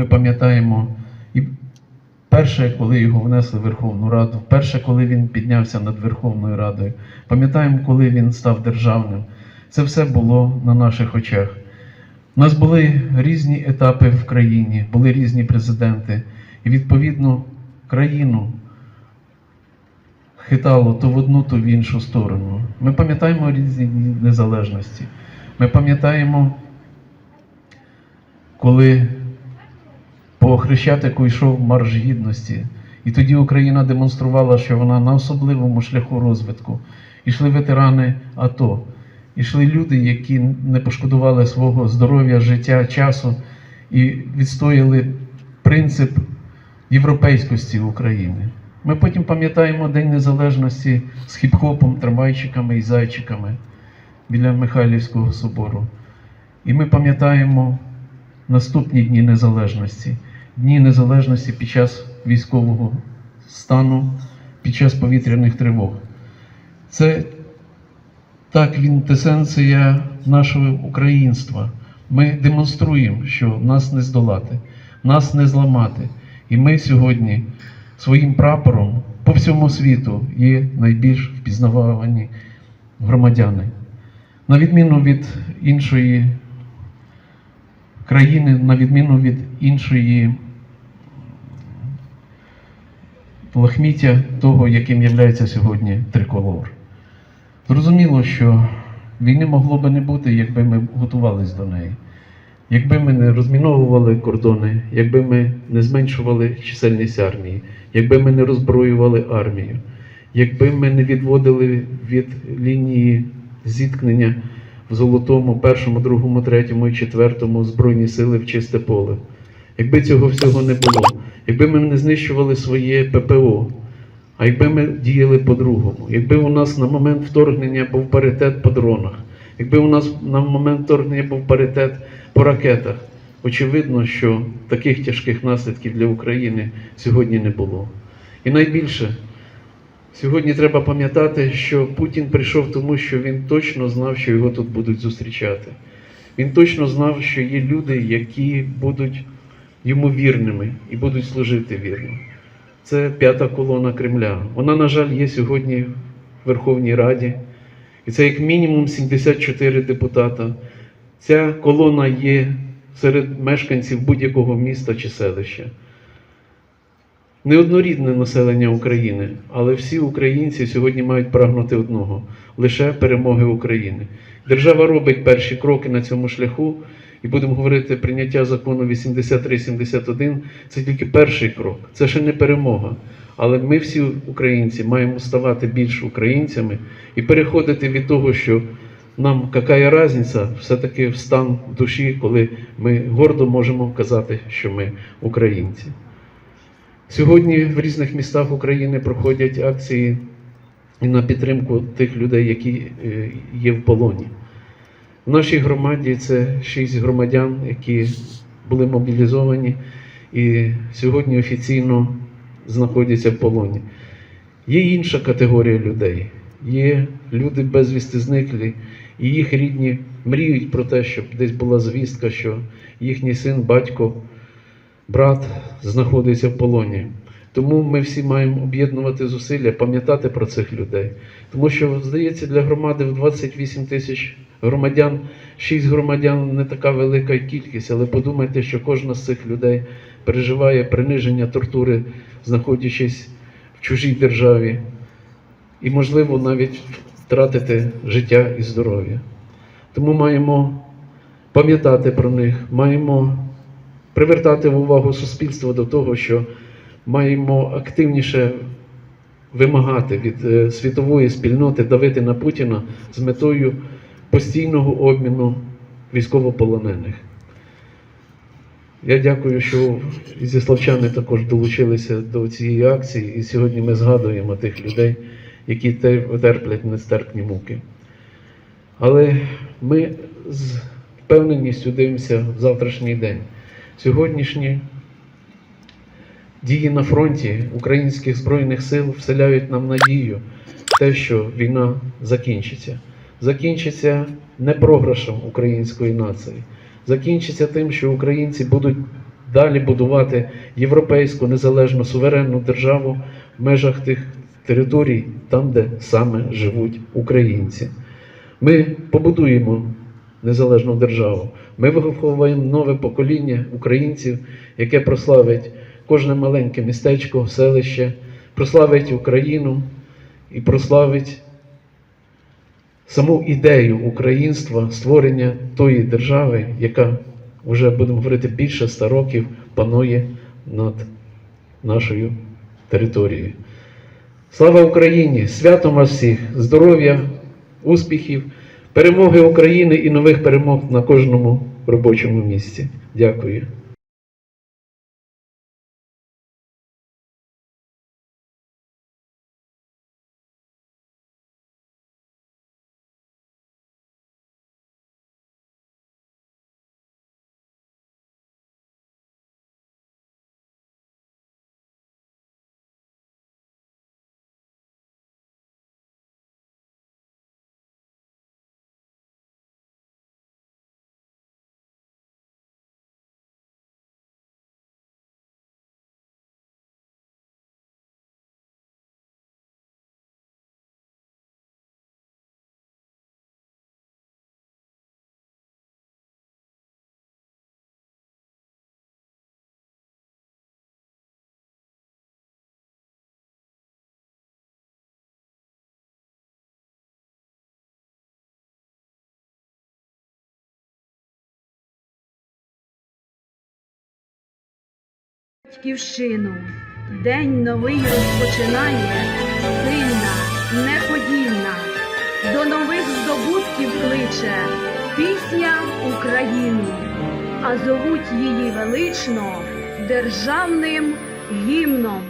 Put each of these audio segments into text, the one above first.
ми пам'ятаємо і перше, коли його внесли в Верховну Раду, перше, коли він піднявся над Верховною Радою, пам'ятаємо, коли він став державним. Це все було на наших очах. У нас були різні етапи в країні, були різні президенти, і відповідно країну хитало то в одну, то в іншу сторону. Ми пам'ятаємо різні незалежності. Ми пам'ятаємо, коли по Хрещатику йшов марш гідності, і тоді Україна демонструвала, що вона на особливому шляху розвитку. Ішли ветерани АТО, ішли люди, які не пошкодували свого здоров'я, життя, часу і відстояли принцип європейськості України. Ми потім пам'ятаємо День Незалежності з хіп-хопом, трамвайчиками і зайчиками біля Михайлівського собору. І ми пам'ятаємо наступні дні незалежності, дні незалежності під час військового стану, під час повітряних тривог. Це та квінтесенція нашого українства. Ми демонструємо, що нас не здолати, нас не зламати. І ми сьогодні своїм прапором по всьому світу є найбільш впізнавані громадяни. На відміну від іншої країни, на відміну від іншої лахміття того, яким є сьогодні триколор. Зрозуміло, що війни могло би не бути, якби ми готувалися до неї. Якби ми не розміновували кордони, якби ми не зменшували чисельність армії, якби ми не роззброювали армію, якби ми не відводили від лінії зіткнення в золотому, першому, другому, третьому і четвертому збройні сили в чисте поле. Якби цього всього не було, якби ми не знищували своє ППО, а якби ми діяли по-другому, якби у нас на момент вторгнення був паритет по дронах, якби у нас на момент вторгнення був паритет по ракетах, очевидно, що таких тяжких наслідків для України сьогодні не було. І найбільше, сьогодні треба пам'ятати, що Путін прийшов тому, що він точно знав, що його тут будуть зустрічати. Він точно знав, що є люди, які будуть йому вірними і будуть служити вірно. Це п'ята колона Кремля. Вона, на жаль, є сьогодні в Верховній Раді. І це як мінімум 74 депутата. Ця колона є серед мешканців будь-якого міста чи селища. Неоднорідне населення України, але всі українці сьогодні мають прагнути одного лише перемоги України. Держава робить перші кроки на цьому шляху, і будемо говорити, прийняття закону 83-71 це тільки перший крок, це ще не перемога. Але ми всі українці маємо ставати більш українцями і переходити від того, що нам яка різниця, все-таки в стан душі, коли ми гордо можемо казати, що ми українці. Сьогодні в різних містах України проходять акції на підтримку тих людей, які е, є в полоні. В нашій громаді це шість громадян, які були мобілізовані і сьогодні офіційно знаходяться в полоні. Є інша категорія людей. Є люди безвісти зниклі, і їх рідні мріють про те, щоб десь була звістка, що їхній син, батько, брат знаходиться в полоні. Тому ми всі маємо об'єднувати зусилля, пам'ятати про цих людей. Тому що, здається, для громади в 28 тисяч громадян, 6 громадян не така велика кількість, але подумайте, що кожна з цих людей переживає приниження, тортури, знаходячись в чужій державі, і, можливо, навіть втратити життя і здоров'я. Тому маємо пам'ятати про них, маємо привертати увагу суспільства до того, що маємо активніше вимагати від е, світової спільноти давити на Путіна з метою постійного обміну військовополонених. Я дякую, що і зіславчани також долучилися до цієї акції, і сьогодні ми згадуємо тих людей, які терплять нестерпні муки. Але ми з впевненістю дивимося в завтрашній день. Сьогоднішні дії на фронті українських збройних сил вселяють нам надію те, що війна закінчиться. Закінчиться не програшем української нації, закінчиться тим, що українці будуть далі будувати європейську незалежну суверенну державу в межах тих територій, там, де саме живуть українці. Ми побудуємо незалежну державу. Ми виховуємо нове покоління українців, яке прославить кожне маленьке містечко, селище, прославить Україну і прославить саму ідею українства, створення тої держави, яка вже будемо говорити більше ста років панує над нашою територією. Слава Україні! Святом вас всіх! Здоров'я, успіхів, перемоги України і нових перемог на кожному робочому місці. Дякую. Батьківщину. День новий розпочинає, сильна, неподільна, до нових здобутків кличе пісня Україну, а зовуть її велично державним гімном.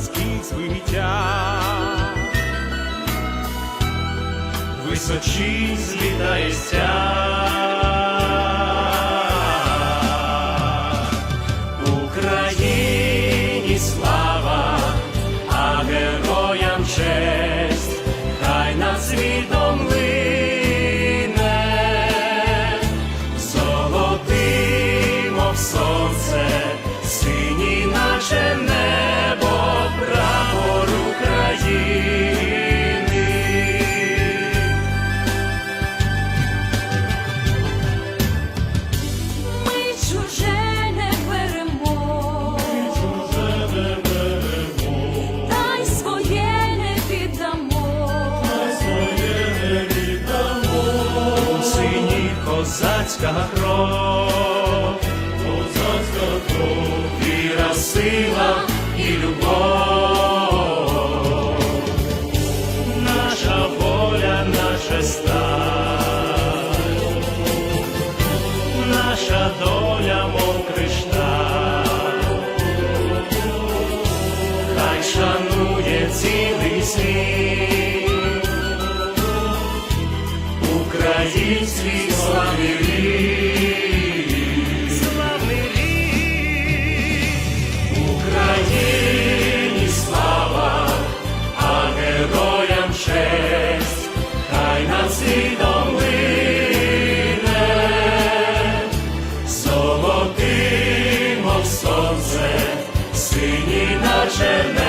Лицарських звиття, височінь злітає стяг. Козацька кров, козацька кров, віра, сила і любов, наша воля, наша сталь, наша доля, мов кришталь, хай шанує цілий світ. Український Hashem